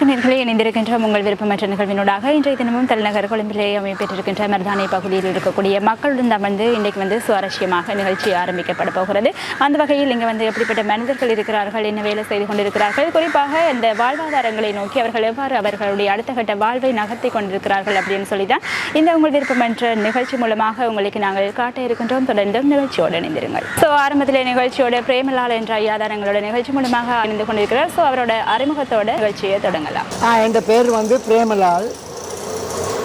வணக்க நேர்களை இணைந்திருக்கின்ற உங்கள் விருப்பமற்ற நிகழ்வினூடாக இன்றைய தினமும் தலைநகர் கொழும்பிலே அமைப்பெற்றிருக்கின்ற மருதானை பகுதியில் இருக்கக்கூடிய மக்களுடன் அமர்ந்து இன்றைக்கு வந்து சுவாரஸ்யமாக நிகழ்ச்சி ஆரம்பிக்கப்பட போகிறது. அந்த வகையில் இங்கே வந்து எப்படிப்பட்ட மனிதர்கள் இருக்கிறார்கள் என்ன வேலை செய்து கொண்டிருக்கிறார்கள் குறிப்பாக இந்த வாழ்வாதாரங்களை நோக்கி அவர்கள் எவ்வாறு அவர்களுடைய அடுத்த கட்ட வாழ்வை நகர்த்தி கொண்டிருக்கிறார்கள் அப்படின்னு சொல்லி தான் இந்த உங்கள் விருப்பமற்ற நிகழ்ச்சி மூலமாக உங்களுக்கு நாங்கள் காட்ட இருக்கின்றோம். தொடர்ந்தும் நிகழ்ச்சியோடு இணைந்திருங்கள். ஸோ ஆரம்பத்தில் நிகழ்ச்சியோட பிரேமலால் என்ற ஐயாதாரங்களோட நிகழ்ச்சி மூலமாக இணைந்து கொண்டிருக்கிறார். ஸோ அவரோட அறிமுகத்தோட நிகழ்ச்சியை தொடங்கலாம். ஆ என் பேர் வந்து பிரேமலால்.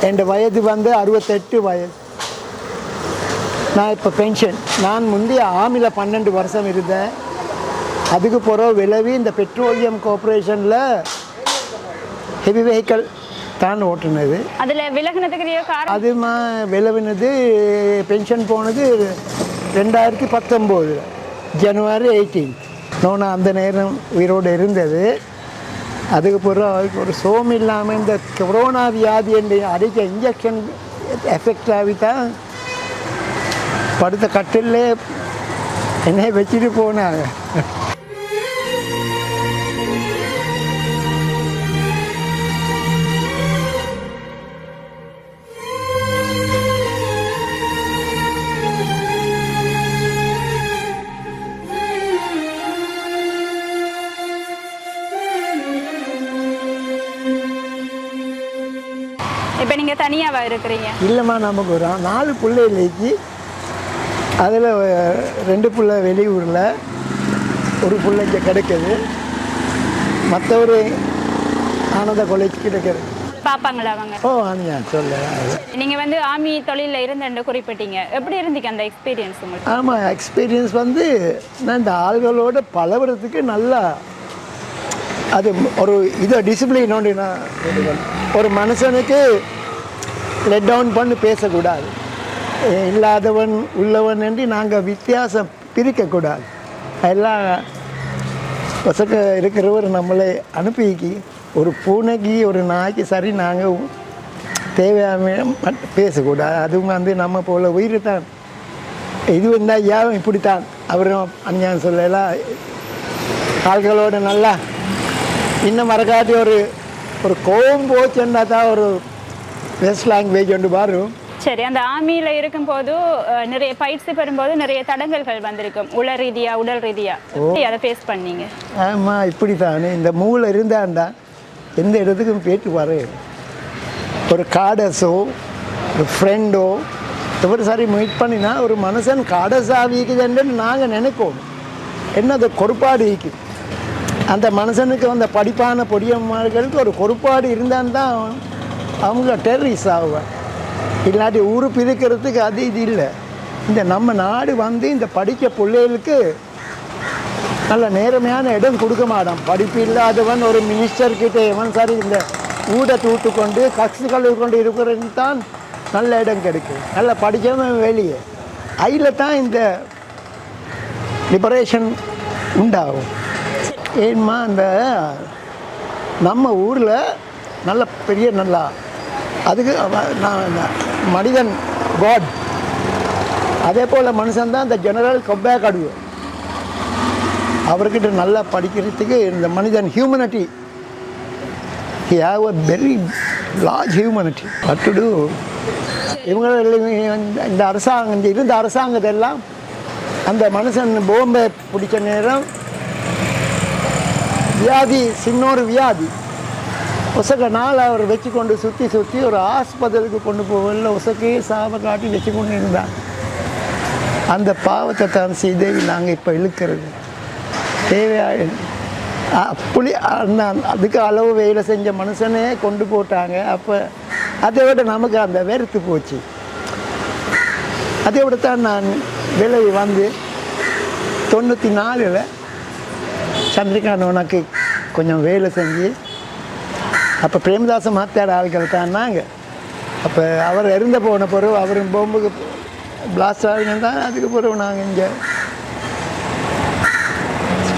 என் வயது வந்து அறுபத்தெட்டு வயது. நான் இப்போ பென்ஷன் நான் முந்தைய ஆமில பன்னெண்டு வருஷம் இருந்தேன். அதுக்கு பிறகு விளைவி இந்த பெட்ரோலியம் கார்பரேஷனில் ஹெவி வெஹிக்கல் தான் ஓட்டுனது. அதுல விலகினதுக்குரிய காரணம்? அது மா விளைவினது பென்ஷன் போனது ரெண்டாயிரத்தி பத்தொம்போது ஜனவரி எயிட்டீன் நான் அந்த நேரம் உயிரோடு இருந்தது. அதுக்கு பிறகு அவருக்கு ஒரு சோம் இல்லாமல் இந்த கொரோனா வியாதி என்று அடிக்க இன்ஜெக்ஷன் எஃபெக்ட் ஆகித்தான் படுத்த கட்டிலே என்னை வச்சுட்டு போனாங்க. இருக்கிறீங்க? இல்லைம்மா நமக்கு ஒரு நாலு பிள்ளைகளுக்கு அதில் ரெண்டு பிள்ளை வெளியூரில் ஒரு பிள்ளை இங்கே கிடைக்குது. மற்றவர் ஆனந்த கொலைக்கு கிடைக்குது பாப்பாங்களா அவங்க? ஓ ஆனியா சொல்ல. நீங்க வந்து ஆமி தொழில இருந்தேன்னு குறிப்பிட்டீங்க. எப்படி இருந்தீங்க அந்த எக்ஸ்பீரியன்ஸ் உங்களுக்கு? ஆமாம் எக்ஸ்பீரியன்ஸ் வந்து நான் இந்த ஆள்களோட பழகுறதுக்கு நல்லா அது ஒரு இதை டிசிப்ளின் ஒன்று நான். ஒரு மனுஷனுக்கு லெட் டவுன் பண்ணி பேசக்கூடாது. இல்லாதவன் உள்ளவன் என்று நாங்கள் வித்தியாசம் பிரிக்கக்கூடாது. எல்லாம் பசங்க இருக்கிறவர் நம்மளை அனுப்பிக்கி ஒரு பூனைக்கு ஒரு நாய்க்கு சரி நாங்கள் தேவையான பேசக்கூடாது. அதுவும் வந்து நம்ம போல உயிர் தான் இது இருந்தால் ஏன் இப்படித்தான். அவரும் அஞ்ஞான் சொல்லலாம் ஆள்களோட நல்லா. இன்னும் மறக்காட்டி ஒரு ஒரு கோவம் போச்சுன்னா தான் ஒரு வெஸ்ட் லாங்குவேஜ் ஒன்று வரும் சரி அந்த ஆமியில இருக்கும்போது நிறைய பயிற்சி பெறும்போது நிறைய தடங்கல்கள் வந்திருக்கும். உள ரீதியா உடல் ரீதியா. அதை ஃபேஸ் பண்ணீங்க? ஆமாம் இப்படி தானே இந்த மூளை இருந்தாண்டா எந்த இடத்துக்கும் போயிட்டு வரையும் ஒரு காடஸோ ஒரு ஃப்ரெண்டோ எவர் சரி மீட் பண்ணினா ஒரு மனுஷன் காடஸாக இருக்குதுன்னு நாங்கள் நினைக்கோம் என்ன அது கொறுப்பாடு இருக்குது அந்த மனுஷனுக்கு அந்த படிப்பான பொடியம்மார்களுக்கு ஒரு கொறுப்பாடு இருந்தான் தான் அவங்க டெரரிஸ் ஆகுவேன் இல்லாட்டி ஊரு பிரிக்கிறதுக்கு அது இது இல்லை. இந்த நம்ம நாடு வந்து இந்த படித்த பிள்ளைகளுக்கு நல்ல நேர்மையான இடம் கொடுக்க மாட்டான். படிப்பு இல்லாதவன் ஒரு மினிஸ்டர் கிட்ட எவன் சரி இந்த ஊட தூட்டு கொண்டு கட்சி கழுவி கொண்டு இருக்கிறது தான் நல்ல இடம் கிடைக்கும். நல்ல படித்தவன் வெளியே. அதில் தான் இந்த லிபரேஷன் உண்டாகும். ஏன்மா அந்த நம்ம ஊரில் நல்ல பெரிய நல்லா அதுக்கு நான் மனிதன் காட் அதே போல் மனுஷன்தான் இந்த ஜெனரல் கொப்பே கடுவு அவர்கிட்ட நல்லா படிக்கிறதுக்கு இந்த மனிதன் humanity he have a very large humanity what to do இவங்க இந்த அரசாங்கம் இந்த இருந்த அரசாங்கத்தெல்லாம் அந்த மனுஷன் போம்பை பிடிச்ச நேரம் வியாதி சின்னொரு வியாதி. உசக்க நாள் அவர் வச்சு கொண்டு சுற்றி சுற்றி ஒரு ஆஸ்பத்திரிக்கு கொண்டு போகல உசக்கையே சாப காட்டி வச்சு கொண்டு இருந்தார். அந்த பாவத்தை தான் செய்தேவி நாங்கள் இப்போ இழுக்கிறது. தேவையாக அப்படி அந்த அதுக்கு அளவு வேலை செஞ்ச மனுஷனே கொண்டு போட்டாங்க. அப்போ அதை விட நமக்கு அந்த வெறுத்து போச்சு. அதை விட தான் நான் விலை வந்து தொண்ணூற்றி நாலில் சந்திரகாந்த் உனக்கு கொஞ்சம் வேலை செஞ்சு அப்போ பிரேமதாச மாத்தாட ஆட்கள் தான் நாங்கள் அப்போ அவர் இறந்த போன பிறகு அவர் பொம்புக்கு பிளாஸ்ட் ஆகினா தான் அதுக்கு பிறகு நாங்கள் இங்கே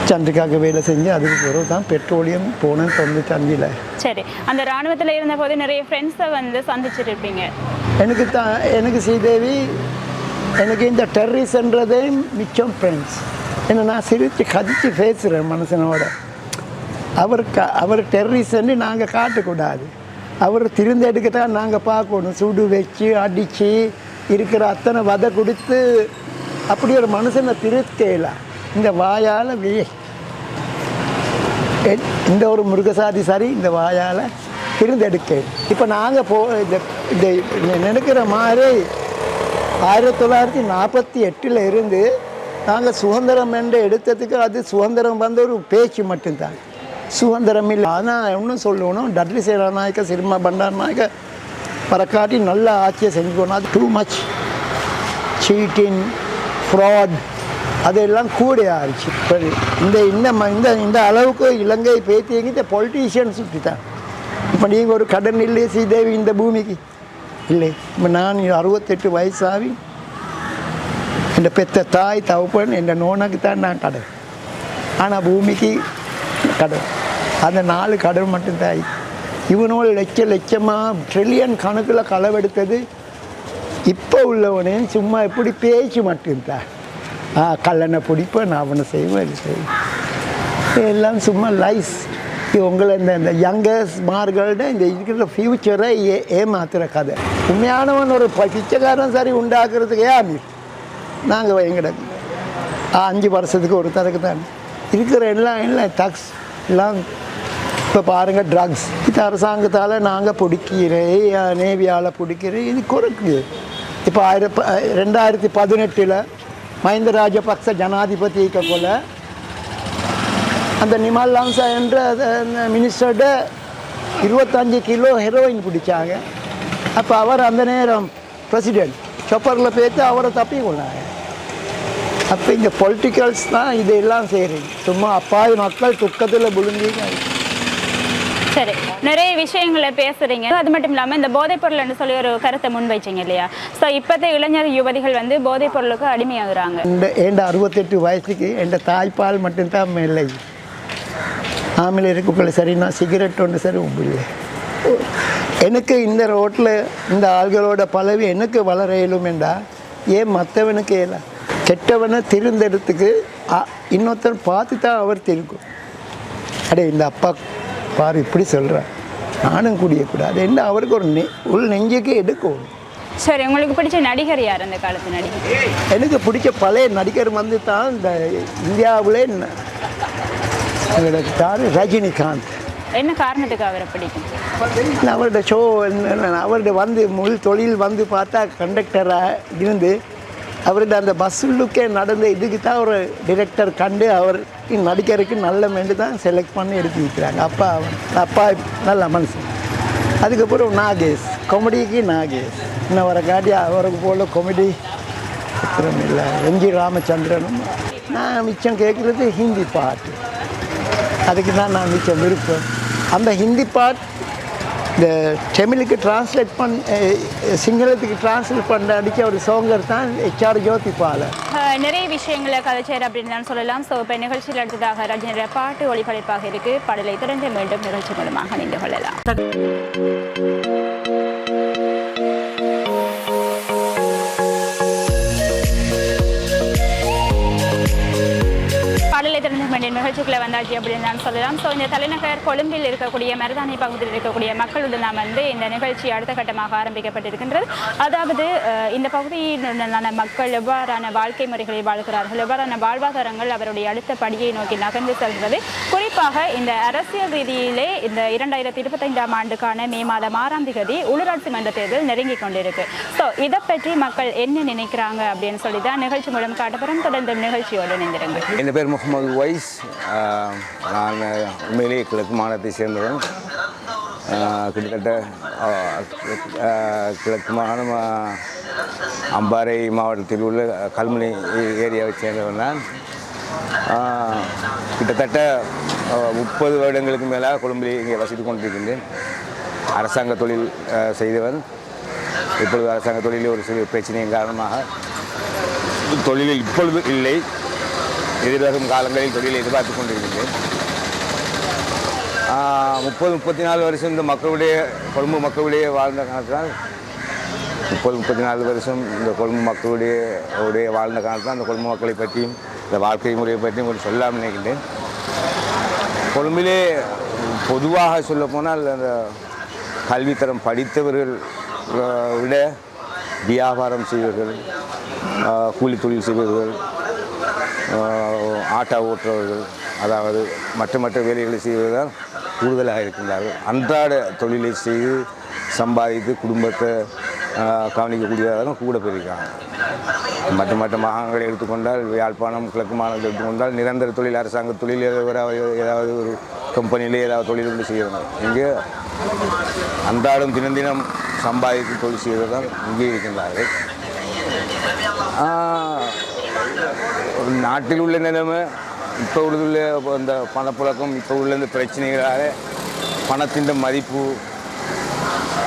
சந்திரிக்காவுக்கு வேலை செஞ்சு அதுக்கு பிறகு தான் பெட்ரோலியம் போனேன் தொண்ணூற்றி அஞ்சில் சரி அந்த ராணுவத்துல இருந்த போது நிறைய ஃப்ரெண்ட்ஸை வந்து சந்திச்சிருப்பீங்க. எனக்கு தான் எனக்கு ஸ்ரீதேவி எனக்கு இந்த டெரரிஸ்ன்றதே மிச்சம் ஃப்ரெண்ட்ஸ் என்ன நான் சிரித்து கதிச்சு பேசுகிறேன் மனுஷனோட அவர் க அவர் டெரரிஸ்ட்னு நாங்கள் காட்டக்கூடாது. அவர் திருந்தெடுக்க தான் நாங்கள் பார்க்கணும். சுடு வச்சு அடித்து இருக்கிற அத்தனை வதை கொடுத்து அப்படி ஒரு மனுஷனை திருத்தலாம் இந்த வாயால் வே இந்த ஒரு மிருகசாதி சரி இந்த வாயால் திருந்தெடுக்க இப்போ நாங்கள் போ இந்த இந்த நினைக்கிற மாதிரி ஆயிரத்தி தொள்ளாயிரத்தி நாற்பத்தி எட்டில் இருந்து நாங்கள் சுதந்திரம் என்று எடுத்ததுக்கு அது சுதந்திரம் வந்த ஒரு பேச்சு மட்டும்தான். சுதந்திரம் இல்லை ஆனால் இன்னும் சொல்லணும் டட்லி சேராநாயக்க சினிமா பண்டார் நாயக்க பறக்காட்டி நல்ல ஆட்சியை செஞ்சுக்கணும். அது டூ மச் சீட்டிங் ஃப்ராட் அதெல்லாம் கூட ஆயிடுச்சு. இப்போ இந்த இந்த ம- இந்த இந்த அளவுக்கு இலங்கை பேத்தியங்க இந்த பொலிட்டீஷியன் சுற்றி தான் இப்போ நீங்கள் ஒரு கடன் இல்லை ஸ்ரீதேவி இந்த பூமிக்கு? இல்லை. இப்போ நான் அறுபத்தெட்டு வயசாகி என் பெத்த தாய் தவப்பன் என் நோனுக்கு தான் நான் கடன் ஆனால் பூமிக்கு கடன் அந்த நாலு கடன் மட்டும்தான் இவனோட லட்ச லட்சமாக ட்ரில்லியன் கணக்கில் களவெடுத்தது. இப்போ உள்ளவனே சும்மா எப்படி பேச்சு மட்டும்தான் ஆ கல்லனை பிடிப்பேன் நான் அவனை செய்வேன் இது செய்வேன். எல்லாம் சும்மா லைஸ் உங்களை இந்த இந்த யங்கர்ஸ் மார்கள்ட இந்த இருக்கிற ஃப்யூச்சரை ஏ ஏமாத்துகிற கதை. உண்மையானவன் ஒரு பிச்சைக்காரன் சரி உண்டாக்குறதுக்கு ஏன் நாங்கள் எங்கட அஞ்சு வருஷத்துக்கு ஒரு தரக்கு தான். இருக்கிற எல்லாம் எல்லாம் டக்ஸ் எல்லாம் இப்போ பாருங்கள் ட்ரக்ஸ் இது அரசாங்கத்தால் நாங்கள் பிடிக்கிறேன் நேவியால் பிடிக்கிறேன் இது குறைக்குது இப்போ ஆயிரம் ரெண்டாயிரத்தி பதினெட்டில் மஹிந்த ராஜபக்ச ஜனாதிபதிக்க கொள்ள அந்த நிமல் லான்சா என்ற மினிஸ்டர்ட இருபத்தஞ்சு கிலோ ஹெரோயின் பிடிச்சாங்க. அப்போ அவர் அந்த நேரம் பிரசிடென்ட் சொப்பரில் பேத்து அவரை தப்பி கொண்டாங்க. அப்போ இந்த பொலிட்டிக்கல்ஸ் தான் இதெல்லாம் செய்கிறீங்க சும்மா அப்பாவி மக்கள் துக்கத்தில் விழுந்தீங்க. சரி. நிறைய விஷயங்களை பேசுறீங்க. அது மட்டும் இல்லாமல் இந்த போதைப் பொருள்னு சொல்லி ஒரு கருத்தை முன் வச்சீங்க இல்லையா? ஸோ இப்போத்த இளைஞர் யுவதிகள் வந்து போதைப் பொருளுக்கு இந்த என் அறுபத்தெட்டு வயசுக்கு என் தாய்ப்பால் மட்டும்தான் இல்லை ஆமில் இருக்கக்குள்ள சரி நான் சிகரெட் ஒன்று சரி இல்லை எனக்கு இந்த ரோட்டில் இந்த ஆள்களோட பழவி எனக்கு வளர இயலும் என்றா ஏன் மற்றவனுக்கு இயல கெட்டவனை திருந்தெடுத்துக்கு அ- இன்னொருத்தர் பார்த்து தான் அவர் திருக்கும். அடே இந்த அப்பா பாரு இப்படி சொல்கிறேன் நானும் குடியக்கூடாது. என்ன அவருக்கு ஒரு நெ உள் நெஞ்சுக்கு எடுக்கும். சரி உங்களுக்கு பிடிச்ச நடிகர் யார் அந்த காலத்து நடிகர்? எனக்கு பிடிச்ச பழைய நடிகர் வந்து தான் இந்த இந்தியாவிலே எங்களுக்கு யாரு ரஜினிகாந்த். என்ன காரணத்துக்கு அவரை பிடிக்கும்? அவரோட ஷோ அவரோட வந்து முழு தொழில் வந்து பார்த்தா கண்டக்டராக இருந்து அவரோட அந்த பஸ்ஸுக்கே நடந்த இதுக்கு தான் ஒரு டிரெக்டர் கண்டு அவர் நடிக்கிறதுக்கு நல்ல மெண்டு தான் செலக்ட் பண்ணி எடுத்து வைக்கிறாங்க. அப்பா அப்பா நல்ல மனுஷன். அதுக்கப்புறம் நாகேஷ். காமெடிக்கு நாகேஷ். இன்னும் வர காட்டி அவருக்கு போல காமெடி அப்புறம் இல்லை. எம்ஜி ராமச்சந்திரனும் நான் மிச்சம் கேட்குறது ஹிந்தி பாட்டு. அதுக்கு தான் நான் மிச்சம் விருப்பம். அந்த ஹிந்தி பாட் இந்த தமிழுக்கு டிரான்ஸ்லேட் பண் சிங்களத்துக்கு டிரான்ஸ்லேட் பண்ண அடித்த ஒரு சோங்கர் தான் ஹெச்ஆர் ஜோதி பாலர் அஹ், நிறைய விஷயங்களை கதைச்சார் அப்படின்னு தான் சொல்லலாம். ஸோ இப்போ நிகழ்ச்சியில் அடுத்ததாக ரஜினியோட பாட்டு ஒளிபரப்பாக இருக்கு. பாடலை தொடர்ந்து மீண்டும் நிகழ்ச்சி மூலமாக நின்று கொள்ளலாம். பாடலை வேண்டிய நிகழ்ச்சிகளை வந்தாச்சு அப்படின்னு நான் சொல்லலாம். ஸோ இந்த தலைநகர் கொழும்பில் இருக்கக்கூடிய மருதானை பகுதியில் இருக்கக்கூடிய மக்களுடன் நாம் வந்து இந்த நிகழ்ச்சி அடுத்த கட்டமாக ஆரம்பிக்கப்பட்டிருக்கின்றது. அதாவது இந்த பகுதியினுடனான மக்கள் எவ்வாறான வாழ்க்கை முறைகளை வாழ்கிறார்கள் எவ்வாறான வாழ்வாதாரங்கள் அவருடைய அடுத்த படியை நோக்கி நகர்ந்து செல்கிறது. குறிப்பாக இந்த அரசியல் ரீதியிலே இந்த இரண்டாயிரத்தி இருபத்தைந்தாம் ஆண்டுக்கான மே மாதம் ஆறாம் தேதி உள்ளூராட்சி மன்ற தேர்தல் நெருங்கி கொண்டிருக்கு. ஸோ இதை பற்றி மக்கள் என்ன நினைக்கிறாங்க அப்படின்னு சொல்லி தான் நிகழ்ச்சி மூலம் காட்டப்படும். தொடர்ந்து நிகழ்ச்சியோடு இணைந்திருங்க என் பேர் முகமது வைஸ் uh, நான் uh, உண்மையிலேயே கிழக்கு மாநிலத்தை சேர்ந்தவன். Uh, கிட்டத்தட்ட கிழக்கு மாகாணம் அம்பாறை மாவட்டத்தில் உள்ள கல்முனை ஏரியாவை சேர்ந்தவன் நான். கிட்டத்தட்ட முப்பது வருடங்களுக்கு மேலாக கொழும்பிலே இங்கே வசித்து கொண்டிருக்கின்றேன். அரசாங்க தொழில் செய்தவன். இப்பொழுது அரசாங்க தொழிலில் ஒரு சிறு பிரச்சனையின் காரணமாக தொழிலில் இப்பொழுது இல்லை. எதிர்வரும் காலங்களில் தொழிலை எதிர்பார்த்து கொண்டிருக்கின்றேன். முப்பது முப்பத்தி நாலு வருஷம் இந்த மக்களுடைய கொழும்பு மக்களுடைய வாழ்ந்த காலத்தினால் முப்பது முப்பத்தி நாலு வருஷம் இந்த கொழும்பு மக்களுடைய உடைய வாழ்ந்த காலத்தில் அந்த கொழும்பு மக்களை பற்றியும் இந்த வாழ்க்கை முறையை பற்றியும் ஒரு சொல்லாமல் நினைக்கின்றேன். கொழும்பிலே பொதுவாக சொல்லப்போனால் அந்த கல்வித்தரம் படித்தவர்கள் விட வியாபாரம் செய்வர்கள் கூலி தொழில் செய்வர்கள் ஆட்டோ ஓட்டுறவர்கள் அதாவது மற்ற மற்ற வேலைகளை செய்வதால் கூடுதலாக இருக்கின்றார்கள். அன்றாட தொழிலை செய்து சம்பாதித்து குடும்பத்தை அஹ், கவனிக்கக்கூடியவர்களும் கூட போயிருக்காங்க. மற்ற மற்ற மாகாணங்களை எடுத்துக்கொண்டால் யாழ்ப்பாணம் கிழக்கு மாநிலத்தை எடுத்துக்கொண்டால் நிரந்தர தொழில் அரசாங்க தொழில் ஏதாவது ஏதாவது ஒரு கம்பெனியிலே ஏதாவது தொழில் கொண்டு செய்யணும் இங்கே அன்றாடம் தினம் தினம் சம்பாதித்து தொழில் செய்வது தான் இங்கே இருக்கின்றார்கள். நாட்டில் உள்ள நிலைமை இப்போ உள்ள இந்த பணப்புழக்கம் இப்போ உள்ள இந்த பிரச்சனைகளால் பணத்தின் மதிப்பு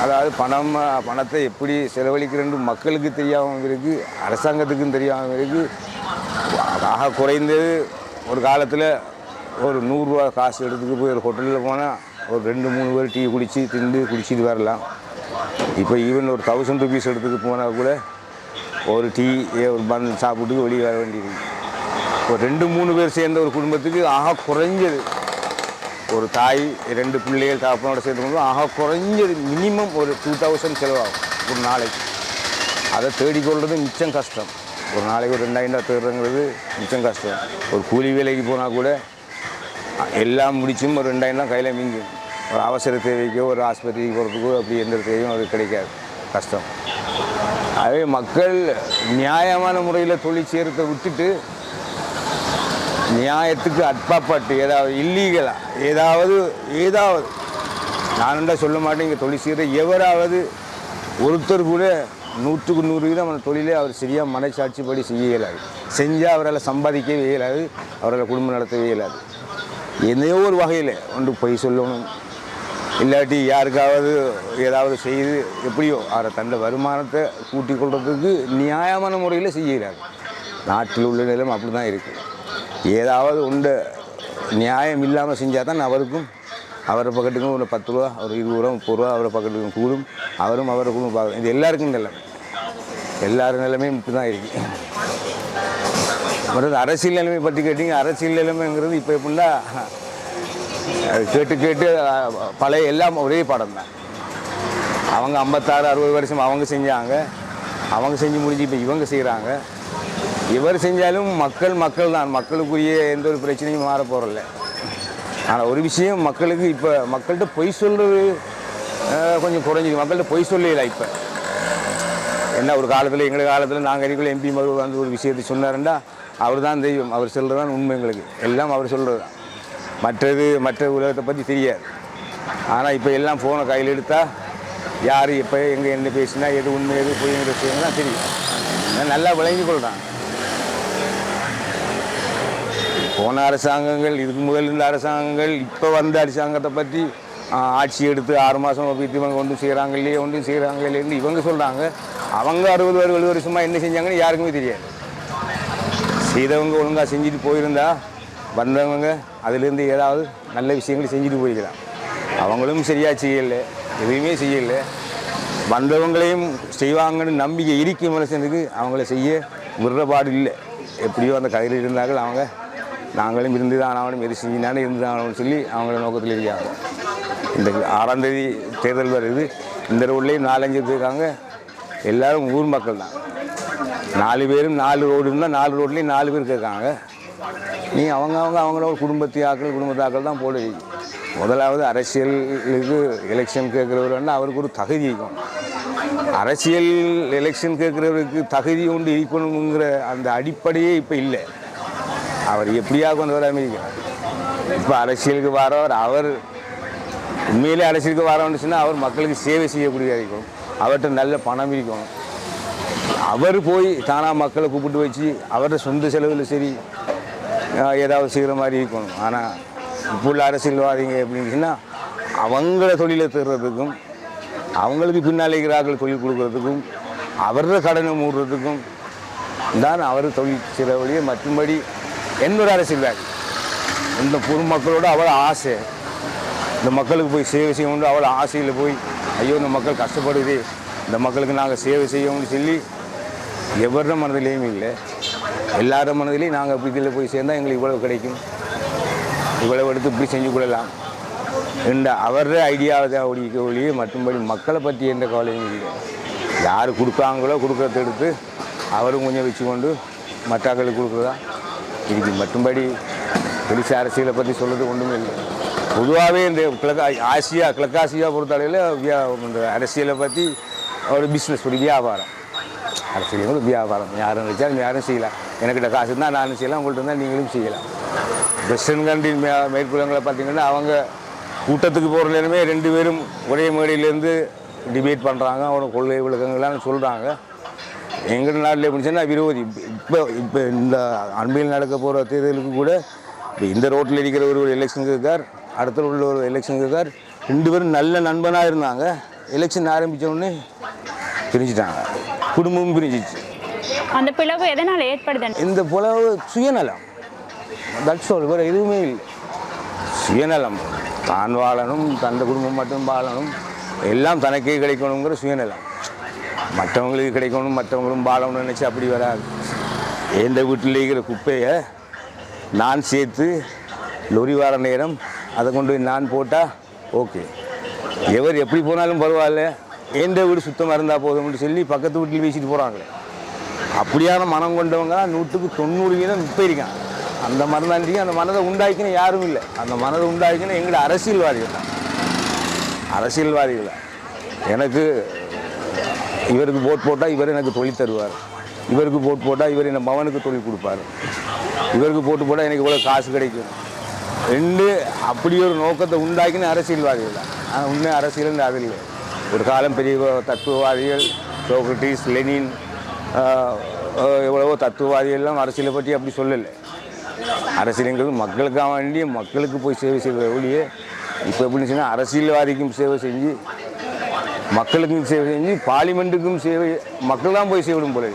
அதாவது பணம் பணத்தை எப்படி செலவழிக்கிறேன்னு மக்களுக்கு தெரியாமல் இருக்குது அரசாங்கத்துக்கும் தெரியாமல் இருக்குது ஆக குறைந்தது ஒரு காலத்தில் ஒரு நூறுரூவா காசு எடுத்துக்கு போய் ஒரு ஹோட்டலில் போனால் ஒரு ரெண்டு மூணு பேர் டீ குடித்து திண்டு குடிச்சிட்டு வரலாம். இப்போ ஈவன் ஒரு தௌசண்ட் ருபீஸ் எடுத்துக்கு போனால் கூட ஒரு டீ ஒரு பன் சாப்பிட்டு வெளியே வர வேண்டியிருக்கு ஒரு ரெண்டு மூணு பேர் சேர்ந்த ஒரு குடும்பத்துக்கு ஆக குறைஞ்சது. ஒரு தாய் ரெண்டு பிள்ளைகள் தாப்பனோட சேர்த்து ஆக குறைஞ்சது. மினிமம் ஒரு டூ தௌசண்ட் செலவாகும் ஒரு நாளைக்கு. அதை தேடிக்கொள்வது மிச்சம் கஷ்டம். ஒரு நாளைக்கு ஒரு ரெண்டாயிரம் ரூபா தேடுறங்கிறது மிச்சம் கஷ்டம். ஒரு கூலி வேலைக்கு போனால் கூட எல்லாம் முடிச்சும் ஒரு ரெண்டாயிரம் தான் கையில் மிஞ்சும். ஒரு அவசர தேவைக்கோ ஒரு ஆஸ்பத்திரிக்கு போகிறதுக்கோ அப்படி எந்த தேவையும் அது கிடைக்காது. கஷ்டம். அதே மக்கள் நியாயமான முறையில் தொழில் செய்கிறத விட்டுட்டு நியாயத்துக்கு அட்பாப்பட்டு ஏதாவது இல்லீகலாக ஏதாவது ஏதாவது. நான் சொல்ல மாட்டேன் இங்கே தொழில் செய்கிற எவராவது ஒருத்தர் கூட நூற்றுக்கு நூறு வீதம் அந்த தொழிலை அவர் சரியாக மனசாட்சிப்படி செய்ய இயலாது. செஞ்சால் அவரால் சம்பாதிக்கவே இயலாது அவரால் குடும்பம் நடத்தவே இயலாது. எதையோ ஒரு வகையில் ஒன்று பொய் சொல்லணும். இல்லாட்டி யாருக்காவது ஏதாவது செய்து எப்படியோ அவரை தன்னை வருமானத்தை கூட்டிக் கொள்றதுக்கு நியாயமான முறையில் செய்யறாரு நாட்டில் உள்ள நிலம் அப்படி தான் இருக்குது ஏதாவது உண்டு. நியாயம் இல்லாமல் செஞ்சால் தான் அவருக்கும் அவரை பக்கத்துக்கும் ஒரு பத்து ரூபா ஒரு இருபது ரூபா முப்பது ரூபா அவரை பக்கத்துக்கும் கூடும். அவரும் அவரை குடும்பம் பார்க்கணும் இது எல்லாருக்கும் நிலைமை. எல்லார் நிலைமையும் இப்படி தான் இருக்குது அப்புறம் அரசியல் நிலைமை பற்றி கேட்டிங்க அரசியல் நிலைமைங்கிறது இப்போ எப்படின்னா கேட்டு கேட்டு பழைய எல்லாம் ஒரே படம் தான். அவங்க ஐம்பத்தாறு அறுபது வருஷம் அவங்க செஞ்சாங்க. அவங்க செஞ்சு முடிஞ்சு இப்போ இவங்க செய்கிறாங்க இவர் செஞ்சாலும் மக்கள் மக்கள் தான் மக்களுக்குரிய எந்த ஒரு பிரச்சனையும் மாற போகிறதில்ல ஆனால் ஒரு விஷயம் மக்களுக்கு இப்போ மக்கள்கிட்ட பொய் சொல்கிறது கொஞ்சம் குறைஞ்சிது. மக்கள்கிட்ட பொய் சொல்லலை இப்போ. என்ன ஒரு காலத்தில் எங்கள் காலத்தில் நாங்கள் இருக்கிற எம்பி மகள் வந்து ஒரு விஷயத்தை சொன்னாருண்டா அவர் தான் தெய்வம். அவர் சொல்கிறது தான் உண்மை எங்களுக்கு. எல்லாம் அவர் சொல்கிறது தான் மற்றது மற்ற உலகத்தை பற்றி தெரியாது. ஆனால் இப்போ எல்லாம் ஃபோனை கையில் எடுத்தால் யார் எப்போ எங்கே என்ன பேசினா எது உண்மை எது பொய்ங்கிற விஷயம் தெரியும். நல்லா விளங்கி கொள்கிறாங்க போன அரசாங்கங்கள் இதுக்கு முதல் இருந்த அரசாங்கங்கள் இப்போ வந்த அரசாங்கத்தை பற்றி ஆட்சி எடுத்து ஆறு மாதம் வைத்து இவங்க ஒன்றும் செய்கிறாங்க இல்லையே ஒன்றும் செய்கிறாங்க இல்லைன்னு இவங்க சொல்கிறாங்க அவங்க அறுபது வருஷம் எழுபது வருஷமாக என்ன செஞ்சாங்கன்னு யாருக்குமே தெரியாது. செய்தவங்க ஒழுங்காக செஞ்சுட்டு போயிருந்தா வந்தவங்க அதுலேருந்து ஏதாவது நல்ல விஷயங்கள் செஞ்சுட்டு போயிருக்கலாம் அவங்களும் சரியாக செய்யலை எதுவுமே செய்யலை. வந்தவங்களையும் செய்வாங்கன்னு நம்பிக்கை இருக்கு மனுஷனுக்கு அவங்கள செய்ய விடுறபாடு இல்லை. எப்படியோ அந்த கதையில் இருந்தார்கள் அவங்க. நாங்களும் இருந்து தான் ஆனாலும் எது செஞ்சினாலும் இருந்து தான் ஆகணும்னு சொல்லி அவங்கள நோக்கத்தில் இருக்காங்க. இந்த ஆறாம் தேதி தேர்தல் வருது. இந்த ரோட்லேயும் நாலஞ்சு பேர் இருக்காங்க. எல்லாரும் ஊர் மக்கள் தான். நாலு பேரும் நாலு ரோடு இருந்தால் நாலு ரோட்லேயும் நாலு பேர் இருக்காங்க நீ அவங்க அவங்க அவங்களோட குடும்பத்து ஆக்கள் குடும்பத்தாக்கள் தான் போட முதலாவது அரசியலுக்கு எலெக்ஷன் கேட்குறவர் அவருக்கு ஒரு தகுதி இருக்கும். அரசியல் எலெக்ஷன் கேட்குறவருக்கு தகுதி உண்டு இருக்கணுங்கிற அந்த அடிப்படையே இப்போ இல்லை. அவர் எப்படியா கொண்டு வர அமெரிக்கா? இப்போ அரசியலுக்கு வரவர் அவர். உண்மையிலே அரசியலுக்கு வரவன்னு சொன்னால் அவர் மக்களுக்கு சேவை செய்யக்கூடிய இருக்கும் அவர்கிட்ட நல்ல பணம் இருக்கணும். அவர் போய் தானாக மக்களை கூப்பிட்டு வச்சு அவர்கிட்ட சொந்த செலவில் சரி ஏதாவது செய்கிற மாதிரி இருக்கணும். ஆனால் இப்போ உள்ள அரசியல்வாதிங்க எப்படின்னு அவங்கள தொழிலை தருறதுக்கும் அவங்களுக்கு பின்னால் இருக்கிறார்கள் தொழில் கொடுக்கறதுக்கும் அவரோட கடனை மூடுறதுக்கும் தான் அவர் தொழில் செய்கிற வழியை. மற்றும்படி என்னோட அரசியல்வாதி இந்த பொதுமக்களோட அவ்வளோ ஆசை. இந்த மக்களுக்கு போய் சேவை செய்யணும் அவ்வளோ ஆசையில் போய் ஐயோ இந்த மக்கள் கஷ்டப்படுது. இந்த மக்களுக்கு நாங்கள் சேவை செய்யணும்னு சொல்லி எவரோட மனதிலையும் இல்லை. எல்லாரோட மனதிலையும் நாங்கள் இப்படியில் போய் சேர்ந்தால் எங்களுக்கு இவ்வளவு கிடைக்கும். இவ்வளவு எடுத்து இப்படி செஞ்சு கொள்ளலாம். என்ற அவர ஐடியாவை ஒழிக்க ஒழிய மற்றும்படி மக்களை பற்றி எந்த கவலையும் இல்லை. யார் கொடுக்காங்களோ கொடுக்குறத எடுத்து அவரும் கொஞ்சம் வச்சு கொண்டு மற்றாக்களுக்கு கொடுக்குறதா? இருக்கு மற்றும்படி பெருசு அரசியலை பற்றி சொல்கிறது ஒன்றுமே இல்லை. பொதுவாகவே இந்த கிழக்கு ஆசியா கிழக்காசியா பொறுத்தளவில் இந்த அரசியலை பற்றி ஒரு பிஸ்னஸ் ஒரு வியாபாரம். அரசியல் ஒரு வியாபாரம். யாரும் நினைச்சாலும் யாரும் செய்யலாம் எனக்கிட்ட காசு இருந்தால் நானும் செய்யலாம் உங்கள்கிட்ட இருந்தால் நீங்களும் செய்யலாம். வெஸ்டர்ன் கண்ட்ரி மே மேற்குலங்களை பார்த்தீங்கன்னா அவங்க கூட்டத்துக்கு போகிற நேரமே ரெண்டு பேரும் ஒரே மேடையிலேருந்து டிபேட் பண்ணுறாங்க அவங்க கொள்கை விளக்கங்கள்லாம் சொல்கிறாங்க எங்கள் நாட்டில் எப்படி சொன்னால் விரோதி. இப்போ இப்போ இந்த அண்மையில் நடக்க போகிற தேர்தலுக்கு கூட இப்போ இந்த ரோட்டில் இருக்கிற ஒரு எலெக்ஷனுக்கு இருக்கார் அடுத்த உள்ள ஒரு எலெக்ஷனுக்கு இருக்கார் ரெண்டு பேரும் நல்ல நண்பனாக இருந்தாங்க. எலெக்ஷன் ஆரம்பித்த உடனே பிரிஞ்சிட்டாங்க. குடும்பமும் பிரிஞ்சிச்சு. அந்த பிளவு எதனால் ஏற்படுது? இந்த புலவு சுயநலம். தட்ஸ் ஆல் வேறு எதுவுமே இல்லை. சுயநலம். தான் வாழணும் தந்த குடும்பம் மட்டும் வாழணும். எல்லாம் தனக்கே கிடைக்கணுங்கிற சுயநலம். மற்றவங்களுக்கு கிடைக்கணும் மற்றவங்களும் வாழணும்னு நினச்சி அப்படி வராது எந்த வீட்டில் இருக்கிற குப்பையை நான் சேர்த்து லொரி வர நேரம் அதை கொண்டு போய் நான் போட்டால் ஓகே. எவர் எப்படி போனாலும் பரவாயில்ல. எந்த வீடு சுத்தமாக இருந்தால் போதும்னு சொல்லி பக்கத்து வீட்டில் வீசிட்டு போகிறாங்களே அப்படியான மனம் கொண்டவங்க தான் நூற்றுக்கு தொண்ணூறு வீதம் இப்போ இருக்காங்க. அந்த மனம் தான் அந்த மனதை உண்டாக்கின யாரும் இல்லை. அந்த மனதை உண்டாக்கின எங்களோட அரசியல்வாதிகள் தான். அரசியல்வாதிகள் எனக்கு இவருக்கு போட் போட்டால் இவர் எனக்கு தொழில் தருவார். இவருக்கு போட் போட்டால் இவர் என் மகனுக்கு தொழில் கொடுப்பார். இவருக்கு போட்டு போட்டால் எனக்கு இவ்வளோ காசு கிடைக்கும். ரெண்டு அப்படி ஒரு நோக்கத்தை உண்டாக்கின அரசியல்வாதிகள் தான். ஆனால் உண்மை அரசியல் அது இல்லை. ஒரு காலம் பெரிய தத்துவவாதிகள் சோக்ரட்டிஸ் லெனின் எவ்வளவோ தத்துவவாதிகள்லாம் அரசியலை பற்றி அப்படி சொல்லலை. அரசியலுங்கிறது மக்களுக்காக வேண்டிய மக்களுக்கு போய் சேவை செய்கிற ஒழிய இப்போ எப்படின்னு சொன்னால் அரசியல்வாதிக்கும் சேவை செஞ்சு மக்களுக்கும் சேவை செஞ்சு பார்லிமெண்ட்டுக்கும் சேவை மக்கள் தான் போய் செய்விடும் போல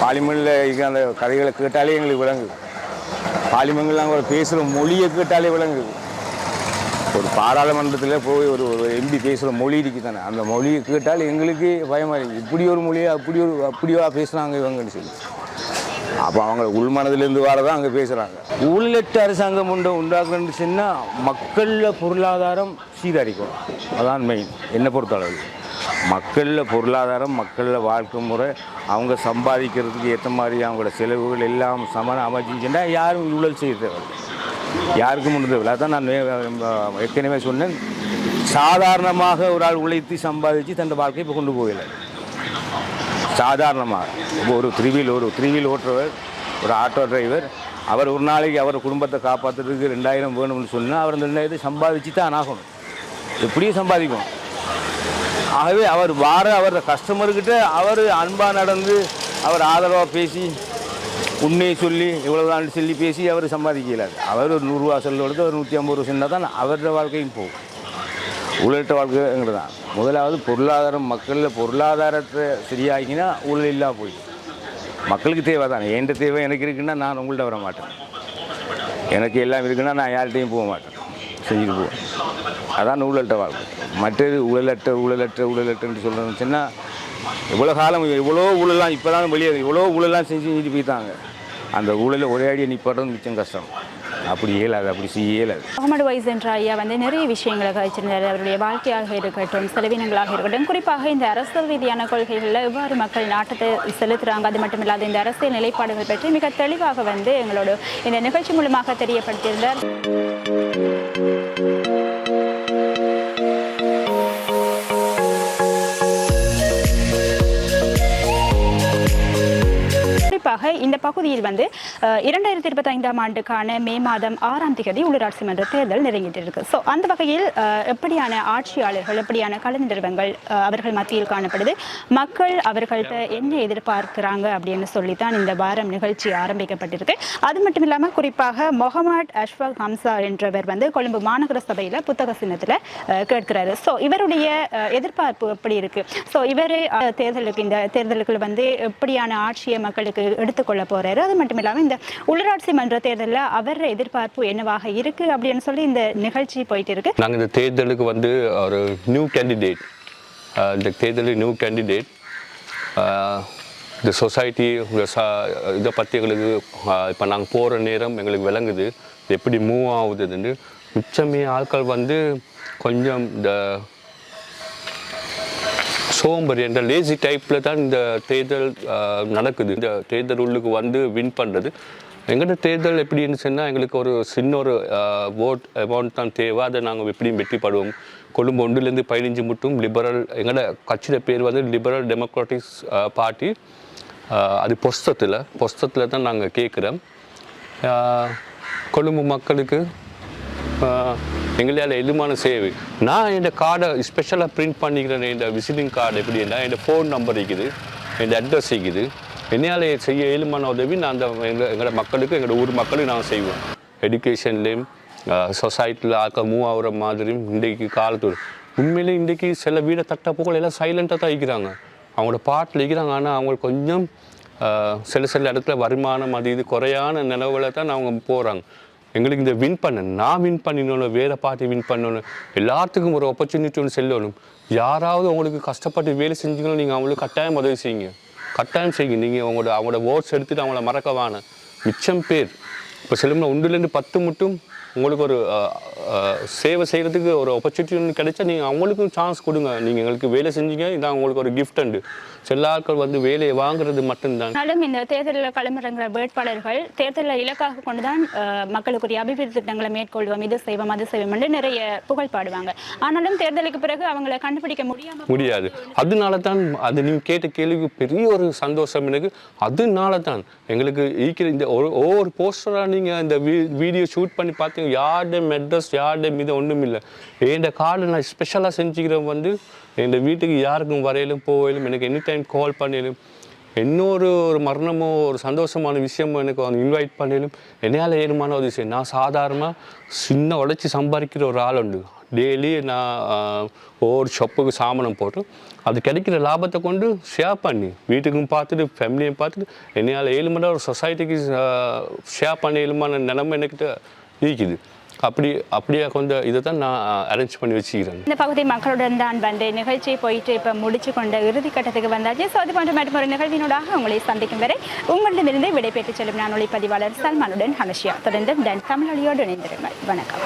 பார்லிமெண்ட்டில் அந்த கதைகளை கேட்டாலே எங்களுக்கு விளங்குது பார்லிமெண்ட்டில் அவங்க பேசுகிற மொழியை கேட்டாலே விளங்குது ஒரு பாராளுமன்றத்தில் போய் ஒரு ஒரு எம்பி பேசுகிற மொழி இருக்குது தானே அந்த மொழியை கேட்டால் எங்களுக்கு பயமாக இருக்குது இப்படி ஒரு மொழியை அப்படி ஒரு அப்படியா பேசுகிறாங்க இவங்கன்னு சொல்லி. அப்போ அவங்க உள்மனதிலேருந்து வரதான் அங்கே பேசுகிறாங்க ஊழலட்டு அரசாங்கம் உண்டு உண்டாக்குன்னு சொன்னால் மக்களில் பொருளாதாரம் சீரழிக்கும். அதான் மெயின் என்னை பொறுத்தளவு. மக்களில் பொருளாதாரம் மக்களில் வாழ்க்கை முறை அவங்க சம்பாதிக்கிறதுக்கு ஏற்ற மாதிரி அவங்களோட செலவுகள் எல்லாம் சமன அமைச்சிச்சுன்னா யாரும் ஊழல் செய்ய தேவையில்லை. யாருக்கும் ஒன்று தேவையில்லை. அதான் நான் ஏற்கனவே சொன்னேன். சாதாரணமாக ஒரு ஆள் உழைத்து சம்பாதிச்சு தன் வாழ்க்கையை இப்போ கொண்டு போகலை. சாதாரணமாக. ஒரு த்ரீவீல் ஒரு த்ரீவீல் ஓட்டுறவர் ஒரு ஆட்டோ டிரைவர் அவர் ஒரு நாளைக்கு அவர் குடும்பத்தை காப்பாற்றுறதுக்கு ரெண்டாயிரம் வேணும்னு சொன்னால் அவர் அந்த ரெண்டாயிரத்தை சம்பாதிச்சு தான் ஆகணும். எப்படியும் சம்பாதிக்கணும். ஆகவே அவர் வார அவர் கஸ்டமர்கிட்ட அவர் அன்பாக நடந்து அவர் ஆதரவாக பேசி உண்மையை சொல்லி இவ்வளோதான் சொல்லி பேசி அவர் சம்பாதிக்கலாது. அவர் ஒரு நூறுரூவா செல்ல கொடுத்து ஒரு நூற்றி ஐம்பது ரூபா சொன்னால் தான் அவரோட வாழ்க்கையும் போகும். ஊழல்ட்ட வாழ்க்கைங்கிறது தான். முதலாவது பொருளாதாரம் மக்களில் பொருளாதாரத்தை சரியாகினா ஊழல் இல்லாம போயிடும். மக்களுக்கு தேவை தான். என்கிட்ட தேவை எனக்கு இருக்குன்னா நான் உங்கள்கிட்ட வர மாட்டேன். எனக்கு எல்லாம் இருக்குன்னா நான் யார்கிட்டையும் போக மாட்டேன். செஞ்சுட்டு போவேன். அதான் ஊழல்ட்ட வாழ்க்கை. மற்றது ஊழலற்ற ஊழலற்ற ஊழலற்றன்னு சொல்கிறேன்னு சொன்னால் இவ்வளோ காலம் இவ்வளோ ஊழலாம் இப்போ தான் வெளியே இவ்வளோ ஊழலாம் செஞ்சு செஞ்சுட்டு போயிட்டாங்க. அந்த ஊழலை ஒரே அடியை நிப்பாடுறது மிச்சம் கஷ்டம். அப்படி இயலாது அப்படி செய்ய இயலாது முகமது வைஸ் என்ற ஐயா வந்து நிறைய விஷயங்களை கழிச்சிருந்தார். அவருடைய வாழ்க்கையாக இருக்கட்டும் செலவினங்களாக இருக்கட்டும். குறிப்பாக இந்த அரசியல் ரீதியான கொள்கைகளில் எவ்வாறு மக்கள் நாட்டத்தை செலுத்துறாங்க? அது மட்டும் இல்லாத இந்த அரசியல் நிலைப்பாடுகள் பற்றி மிக தெளிவாக வந்து எங்களோட இந்த நிகழ்ச்சி மூலமாக தெரியப்படுத்தியிருந்தார். குறிப்பாக இந்த பகுதியில் வந்து இரண்டாயிரத்தி இரண்டாயிரத்தி இருபத்தைந்தாம் ஆண்டுக்கான மே மாதம் ஆறாம் தேதி உள்ளூராட்சி மன்ற தேர்தல் நெருங்கிட்டு இருக்கு ஸோ அந்த வகையில் எப்படியான ஆட்சியாளர்கள் எப்படியான கலைநிறுவங்கள் அவர்கள் மத்தியில் காணப்படுது? மக்கள் அவர்கள்ட்ட என்ன எதிர்பார்க்கிறாங்க அப்படின்னு சொல்லித்தான் இந்த வாரம் நிகழ்ச்சி ஆரம்பிக்கப்பட்டிருக்கு. அது மட்டும் இல்லாமல் குறிப்பாக மொஹமட் அஷ்வக் ஹம்சா என்றவர் வந்து கொழும்பு மாநகர சபையில் புத்தக சின்னத்தில் கேட்கிறாரு. ஸோ இவருடைய எதிர்பார்ப்பு எப்படி இருக்கு? ஸோ இவர் தேர்தலுக்கு இந்த தேர்தலுக்கு வந்து எப்படியான ஆட்சியை மக்களுக்கு எடுத்துக்கொள்ள போறாரு. அது மட்டும் இல்லாமல் இந்த உள்ளராட்சி மன்ற தேர்தலில் அவர் எதிர்பார்ப்பு என்னவாக இருக்கு அப்படின்னு சொல்லி இந்த நிகழ்ச்சி போயிட்டு இருக்கு. நாங்கள் இந்த தேர்தலுக்கு வந்து ஒரு நியூ கேண்டிடேட் இந்த தேர்தலில் நியூ கேண்டிடேட் இந்த சொசைட்டி இதை பற்றி எங்களுக்கு இப்போ நாங்கள் போகிற நேரம் எங்களுக்கு விளங்குது. எப்படி மூவ் ஆகுதுன்னு. மிச்சமே ஆட்கள் வந்து கொஞ்சம் இந்த சோம்பேறி என்ற லேசி டைப்பில் தான் இந்த தேர்தல் நடக்குது. இந்த தேர்தல் உள்ளுக்கு வந்து வின் பண்ணுறது எங்கள்கிட்ட தேர்தல் எப்படின்னு சொன்னால் எங்களுக்கு ஒரு சின்ன ஒரு ஓட் அமௌண்ட் தான் தேவை. அதை நாங்கள் எப்படியும் வெற்றிப்படுவோம் கொழும்பு ஒன்றுலேருந்து பதினஞ்சு மட்டும் லிபரல் எங்களோட கட்சியோட பேர் வந்து லிபரல் டெமோக்ராட்டிக் பார்ட்டி அது பொஸ்தத்தில் பொஸ்தத்தில் தான் நாங்கள் கேட்குறோம் கொழும்பு மக்களுக்கு எங்களால் எதுமான சேவை. நான் என் கார்டை ஸ்பெஷலாக பிரிண்ட் பண்ணிக்கிறேன் என் விசிட்டிங் கார்டு எப்படின்னா என் ஃபோன் நம்பர் இருக்குது என் அட்ரஸ் இருக்குது. என்னால் செய்ய இயலுமான உதவி நான் அந்த எங்கள் எங்களோட மக்களுக்கு எங்களோட ஊர் மக்களுக்கு நான் செய்வேன். எஜுகேஷன்லேயும் சொசைட்டியில் ஆக்க மூவ் ஆகிற மாதிரியும் இன்றைக்கு காலத்தோடு உண்மையிலே இன்றைக்கி சில வீடை தட்ட போக எல்லாம் சைலண்ட்டாக தான் இருக்கிறாங்க. அவங்களோட பாட்டில் இருக்கிறாங்க. ஆனால் அவங்களுக்கு கொஞ்சம் சில சில இடத்துல வருமானம் அது இது குறையான நிலவில் தான் அவங்க போகிறாங்க எங்களுக்கு இந்த வின் பண்ண. நான் வின் பண்ணினோம் வேறு பார்ட்டி வின் பண்ணணும் எல்லாத்துக்கும் ஒரு ஆப்பர்ச்சுனிட்டி ஒன்று செல்லணும். யாராவது உங்களுக்கு கஷ்டப்பட்டு வேலை செஞ்சீங்களோ நீங்கள் அவங்களுக்கு கட்டாயம் உதவி செய்யுங்க. கட்டாயம் செய்யுங்க. நீங்கள் அவங்களோட அவங்களோட ஓட்ஸ் எடுத்துகிட்டு அவங்கள மறக்க வேணாம். மிச்சம் பேர். இப்போ சிலம்பு ஒன்றுலேருந்து பத்து மட்டும் உங்களுக்கு ஒரு சேவை செய்கிறதுக்கு ஒரு ஆப்பர்ச்சுனிட்டி கிடைச்சா நீங்கள் அவங்களுக்கும் சான்ஸ் கொடுங்க. நீங்கள் எங்களுக்கு வேலை செஞ்சீங்க இதான் உங்களுக்கு ஒரு gift உண்டு. சில ஆட்கள் வந்து வேலையை வாங்குறது மட்டும்தான். ஆனாலும் இந்த தேர்தலில் களமிறங்குற வேட்பாளர்கள் தேர்தலை இலக்காக கொண்டுதான் மக்களுக்குரிய அபிவிருத்தி திட்டங்களை மேற்கொள்வோம் இது செய்வோம் அது செய்வோம் என்று நிறைய புகழ் பாடுவாங்க. ஆனாலும் தேர்தலுக்கு பிறகு அவங்கள கண்டுபிடிக்க முடியாம முடியாது. அதனால தான் அது நீங்கள் கேட்ட கேள்விக்கு பெரிய ஒரு சந்தோஷம் எனக்கு. அதனால தான் எங்களுக்கு ஈக்கிற இந்த ஒரு ஒவ்வொரு போஸ்டராக நீங்கள் இந்த வீடியோ ஷூட் பண்ணி பார்த்தீங்க. யார்ட மெட்ரஸ் யார்ட மீது ஒன்றும் இல்லை. என் கார்டு நான் ஸ்பெஷலாக செஞ்சுக்கிறேன் வந்து என் வீட்டுக்கு யாருக்கும் வரையிலும் போகலும் எனக்கு எனி டைம் கால் பண்ணிடும் இன்னொரு ஒரு மரணமோ ஒரு சந்தோஷமான விஷயமோ எனக்கு அவங்க இன்வைட் பண்ணிடும் என்னால் ஏழுமான ஒரு விஷயம். நான் சாதாரணமாக சின்ன உழைச்சி சம்பாதிக்கிற ஒரு ஆள் உண்டு. டெய்லி நான் ஒவ்வொரு ஷாப்புக்கு சாமானம் போட்டு அது கிடைக்கிற லாபத்தை கொண்டு ஷேர் பண்ணி வீட்டுக்கும் பார்த்துட்டு ஃபேமிலியும் பார்த்துட்டு என்னால் ஏழுமான ஒரு சொசைட்டிக்கு ஷேர் பண்ண ஏழுமான நிலைமை என்கிட்ட இருக்குது. அப்படி அப்படியே கொஞ்சம் இதை தான் நான் அரேஞ்ச் பண்ணி வச்சுக்கிறேன். இந்த பகுதி மக்களுடன் தான் வந்து நிகழ்ச்சியை போயிட்டு இப்போ முடிச்சு கொண்ட இறுதி கட்டத்துக்கு வந்தாச்சு. ஸோ அது போன்ற மற்றும் ஒரு நிகழ்வினூடாக உங்களை சந்திக்கும் வரை உங்களிடமிருந்து விடைபெற்று செல்லும் நான் ஒளிப்பதிவாளர் சல்மானுடன் ஹனுஷியா தொடர்ந்து டன் தமிழொலியோடு இணைந்திருங்கள். வணக்கம்.